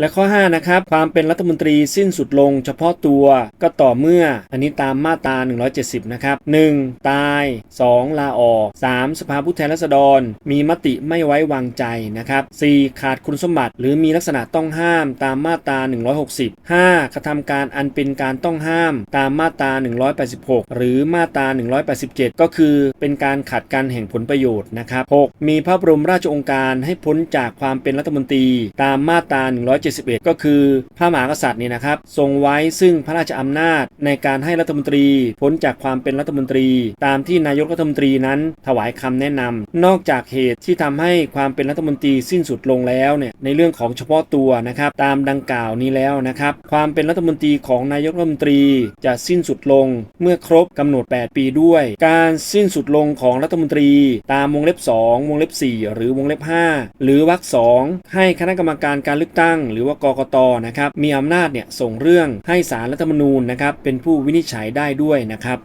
และข้อ 5 นะครับ ความเป็นรัฐมนตรีสิ้นสุดลงเฉพาะตัวก็ต่อเมื่อ อันนี้ตามมาตรา 170 นะครับ 1. ตาย 2. ลาออก 3. สภาผู้แทนราษฎร มีมติไม่ไว้วางใจนะครับ 4. ขาดคุณสมบัติ หรือมีลักษณะต้องห้ามตามมาตรา 160 5. กระทำการอันเป็นการต้องห้ามตามมาตรา 186 หรือมาตรา 187 ก็คือเป็นการขัดกันแห่งผลประโยชน์นะครับ 6. มีพระบรมราชโองการให้พ้นจากความเป็นรัฐมนตรีตามมาตรา171 ก็คือพระมหากษัตริย์นี่นะครับทรงไว้ซึ่งพระราชอำนาจในการให้รัฐมนตรีพ้นจากความเป็นรัฐมนตรี ตามที่นายกรัฐมนตรีนั้นถวายคำแนะนำนอกจากเหตุที่ทำให้ความเป็นรัฐมนตรีสิ้นสุดลงแล้วเนี่ยในเรื่องของเฉพาะตัวนะครับตามดังกล่าวนี้แล้วนะครับความเป็นรัฐมนตรีของนายกรัฐมนตรีจะสิ้นสุดลงเมื่อครบกำหนด 8 ปีด้วย การสิ้นสุดลงของรัฐมนตรี ตามวงเล็บ 2 วงเล็บ 4 หรือวงเล็บ 5 หรือวรรคสองให้คณะกรรมการการเลือกตั้งหรือว่ากกตนะครับมีอำนาจเนี่ยส่งเรื่องให้สารรัฐธรรมนูญนะครับเป็นผู้วินิจฉัยได้ด้วยนะครับ